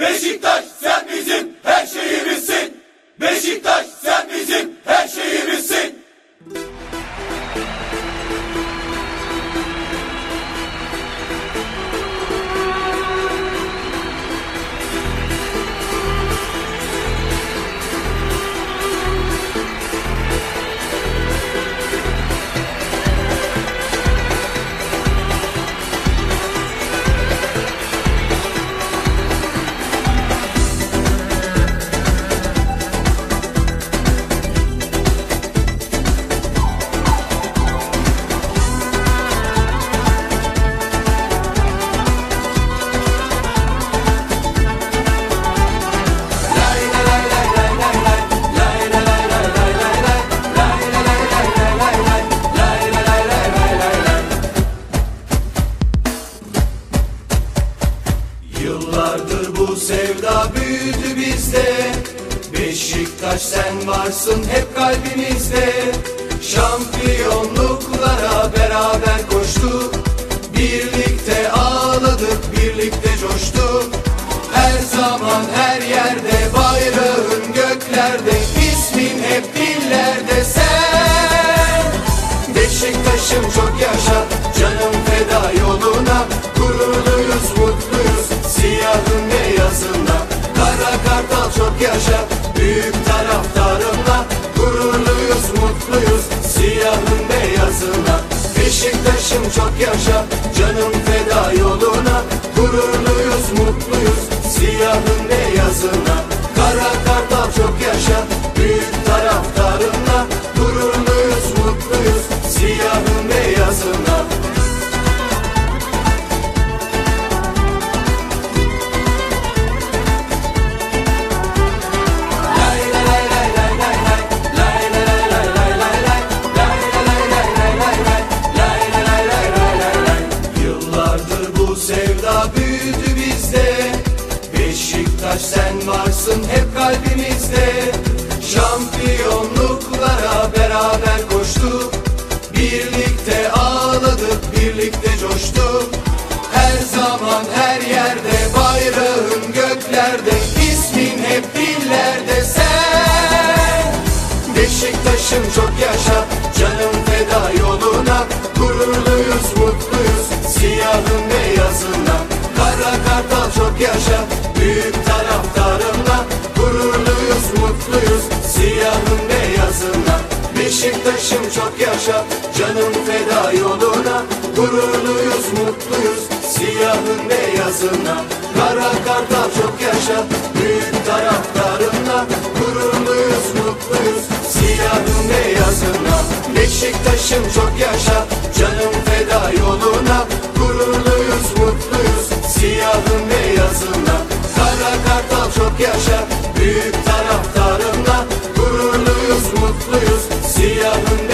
Beşiktaş sen bizim her şeyimizsin. Beşiktaş Yıllardır bu sevda büyüdü bizde. Beşiktaş sen varsın hep kalbimizde. Şampiyonluklara beraber koştuk. Birlikte ağladık, birlikte coştuk. Her zaman her yerde bayrağın göklerde ismin hep dillerde yaşa. Büyük taraftarımla Gururluyuz mutluyuz. Siyahın beyazına Beşiktaş'ım çok yaşa. Canım feda yoluna Gururluyuz mutluyuz. Siyahın hep kalbimizde Şampiyonluklara beraber koştuk. Birlikte ağladık, birlikte coştuk. Her zaman her yerde bayrağın göklerde ismin hep dillerde. Sen Beşiktaş'ım çok yaşa Beşiktaş'ım çok yaşa Canım feda yoluna. Gururluyuz mutluyuz Siyahın beyazına Kara kartal çok yaşa Büyük taraftarımla. Gururluyuz mutluyuz Siyahın beyazına Beşiktaş'ım çok yaşa Canım feda yoluna. Gururluyuz mutluyuz Siyahın beyazına Kara kartal çok yaşa Büyük taraftarım Siyahın